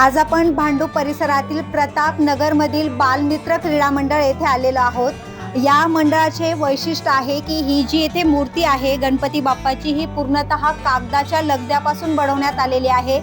आज आपण भांडूप परिसरातील प्रताप नगरमधील बालमित्र क्रीडा मंडळ येथे आलेलो आहोत. या मंडळाचे वैशिष्ट्य आहे की ही जी येथे मूर्ती आहे गणपती बाप्पाची ही पूर्णतः कागदाच्या लगद्यापासून बनवण्यात आलेली आहे.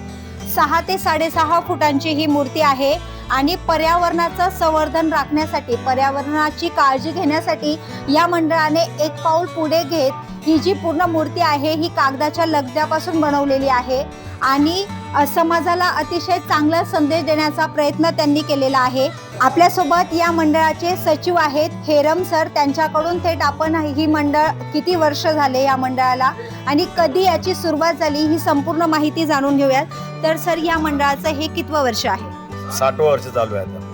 सहा ते साडेसहा फुटांची ही मूर्ती आहे आणि पर्यावरणाचं संवर्धन राखण्यासाठी पर्यावरणाची काळजी घेण्यासाठी या मंडळाने एक पाऊल पुढे घेत ही जी पूर्ण मूर्ती आहे ही कागदाच्या लगद्यापासून बनवलेली आहे. आणि समाजाला अतिशय चांगला संदेश देण्याचा प्रयत्न त्यांनी केलेला आहे. आपल्यासोबत या मंडळाचे सचिव आहेत हेरम सर. त्यांच्याकडून थेट आपण ही मंडळ किती वर्ष झाले या मंडळाला आणि कधी याची सुरुवात झाली ही संपूर्ण माहिती जाणून घेऊयात. तर सर या मंडळाचं हे कितवं वर्ष आहे? साठवं वर्ष चालू आहे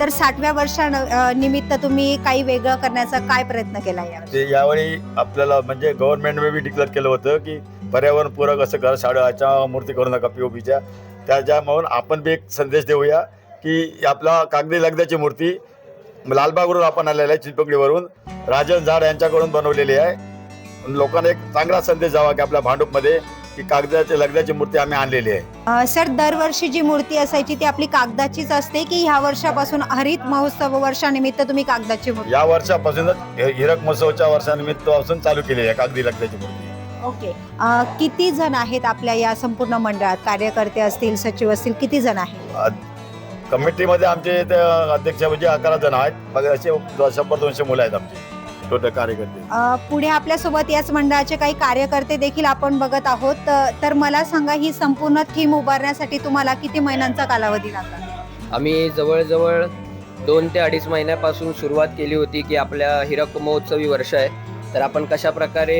तर साठव्या वर्षा निमित्त तुम्ही काही वेगळं करण्याचा काय प्रयत्न केला यावेळी? आपल्याला म्हणजे गव्हर्नमेंटने डिक्लेअर केलं होतं की पर्यावरण पूरक असं घर शाळेच्या मूर्ती करू नका पीओपीच्या त्याच्यामुळे आपण बी एक संदेश देऊया की आपला कागदी लगद्याची मूर्ती लालबागवरून आपण आलेला आहे चिंचपोकळीवरून राजन झाड यांच्याकडून बनवलेली आहे. लोकांना एक चांगला संदेश जावा की आपल्या भांडूपमध्ये की कागदाची लगद्याची मूर्ती आम्ही आणलेली आहे. सर दरवर्षी जी मूर्ती असायची ती आपली कागदाचीच असते की ह्या वर्षापासून हरित महोत्सव वर्षानिमित्त तुम्ही कागदाची मूर्ती? या वर्षापासूनच हिरक महोत्सवच्या वर्षानिमित्त पासून चालू केली आहे कागदी लगद्याची मूर्ती. ओके. अ, किती जण आहेत आपल्या या संपूर्ण मंडळात? कार्यकर्ते असतील सचिव असतील किती जण आहेत? कमिटीमध्ये आमचे इथे अध्यक्ष म्हणजे अकरा जण आहेत. मग असे शंभर दोनशे मुलं आहेत आमचे. टोटल कार्यकर्ते. अ, पुढे आपल्यासोबत याच मंडळाचे काही कार्यकर्ते देखील आपण बघत आहोत. त- तर मला सांगा ही संपूर्ण थीम उभारण्यासाठी तुम्हाला किती महिन्यांचा कालावधी लागला? आम्ही जवळजवळ दोन ते अडीच महिन्यापासून सुरुवात केली होती की आपल्या हिरक महोत्सवी वर्ष आहे. तर आपण कशा प्रकारे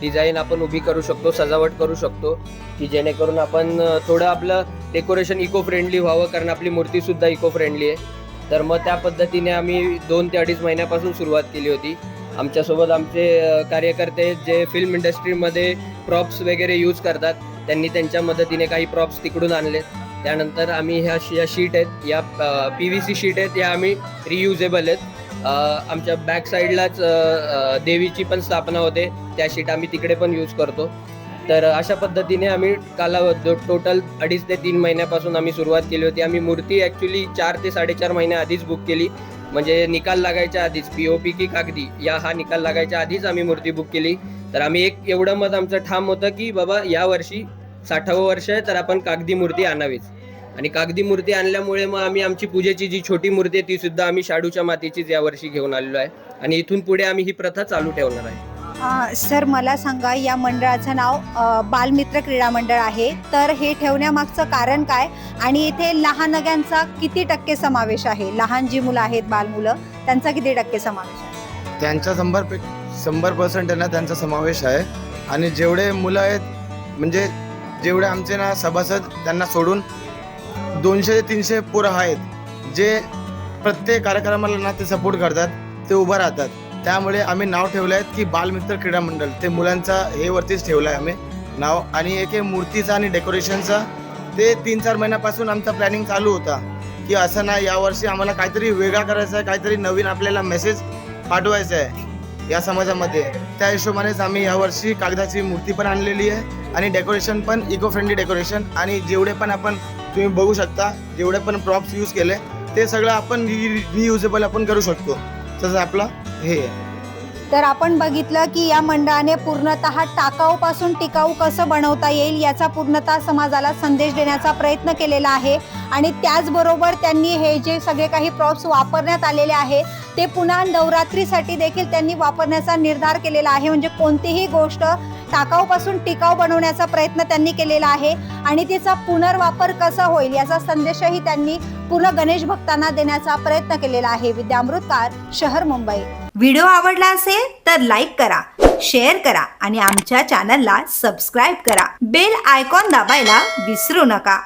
डिझाईन आपण उभी करू शकतो सजावट करू शकतो की जेणेकरून आपण थोडं आपलं डेकोरेशन इको फ्रेंडली व्हावं कारण आपली मूर्तीसुद्धा इको फ्रेंडली आहे. तर मग त्या पद्धतीने आम्ही दोन ते अडीच महिन्यापासून सुरुवात केली होती. आमच्यासोबत आमचे कार्यकर्ते जे फिल्म इंडस्ट्रीमध्ये प्रॉप्स वगैरे यूज करतात त्यांनी त्यांच्या मदतीने काही प्रॉप्स तिकडून आणले त्यानंतर आम्ही ह्या या शीट आहेत या पी व्ही सी शीट आहेत या आम्ही रियुजेबल आहेत. आमच्या बॅक साईडलाच देवीची पण स्थापना होते त्या शीट आम्ही तिकडे पण यूज करतो. तर अशा पद्धतीने आम्ही कालावधी टोटल अडीच ते तीन महिन्यापासून आम्ही सुरुवात केली होती. आम्ही मूर्ती ॲक्च्युली चार ते साडेचार महिन्या आधीच बुक केली. म्हणजे निकाल लागायच्या आधीच पी ओ पी की कागदी या हा निकाल लागायच्या आधीच आम्ही मूर्ती बुक केली. तर आम्ही एक एवढं मत आमचं ठाम होतं की बाबा या वर्षी साठावं वर्ष आहे तर आपण कागदी मूर्ती आणावीच आणि कागदी मूर्ती आणल्यामुळे मग आम्ही आमची पूजेची जी छोटी मूर्ती आहे ती सुद्धा आम्ही शाडूच्या मातीचीच यावर्षी घेऊन आलेलो आहे. आणि इथून पुढे आम्ही ही प्रथा चालू ठेवणार आहे. अ, सर मला सांगा या मंडळाचं नाव अ, बालमित्र क्रीडा मंडळ आहे. तर हे ठेवण्यामागचं कारण काय? आणि इथे लहानग्यांचा किती टक्के समावेश आहे? लहान जी मुलं आहेत बालमुलं त्यांचा किती टक्के समावेश आहे? त्यांचा शंभर पे शंभर पर्सेंट आहे ना त्यांचा समावेश आहे. आणि जेवढे मुलं आहेत म्हणजे जेवढे आमचे ना सभासद त्यांना सोडून दोनशे ते तीनशे पोरं आहेत जे प्रत्येक कार्यक्रमाला ना ते सपोर्ट करतात ते उभं राहतात. त्यामुळे आम्ही नाव ठेवलं आहे की बालमित्र क्रीडा मंडळ. ते मुलांचा हे वरतीच ठेवलं आहे आम्ही नाव. आणि एक मूर्तीचा आणि डेकोरेशनचा ते तीन चार महिन्यापासून आमचा प्लॅनिंग चालू होता की असं ना यावर्षी आम्हाला काहीतरी वेगळा करायचा आहे काहीतरी नवीन आपल्याला मेसेज पाठवायचा आहे. या समाजामध्ये. त्या हिशोबानेच आम्ही यावर्षी कागदाची मूर्ती पण आणलेली आहे आणि डेकोरेशन पण इको फ्रेंडली डेकोरेशन आणि जेवढे पण आपण तुम्ही बघू शकता जेवढे पण प्रॉप्स यूज केले ते सगळं आपण रियुजेबल आपण करू शकतो. तसं आपलं हे आहे. तर आपण बघितलं की या मंडळाने पूर्णतः टाकाऊपासून टिकाऊ कसं बनवता येईल याचा पूर्णतः समाजाला संदेश देण्याचा प्रयत्न केलेला आहे. आणि त्याचबरोबर त्यांनी हे जे सगळे काही प्रॉप्स वापरण्यात आलेले आहे ते पुन्हा नवरात्रीसाठी देखील त्यांनी वापरण्याचा निर्धार केलेला आहे. म्हणजे कोणतीही गोष्ट टाकाऊपासून टिकाऊ बनवण्याचा प्रयत्न त्यांनी केलेला आहे. आणि तिचा पुनर्वापर कसा होईल याचा संदेशही त्यांनी पूर्ण गणेश भक्तांना देण्याचा प्रयत्न केलेला आहे. विद्यामृतकार शहर मुंबई. व्हिडिओ आवडला असेल तर लाईक करा शेअर करा आणि आमच्या चॅनलला सबस्क्राईब करा. बेल आयकॉन दाबायला विसरू नका.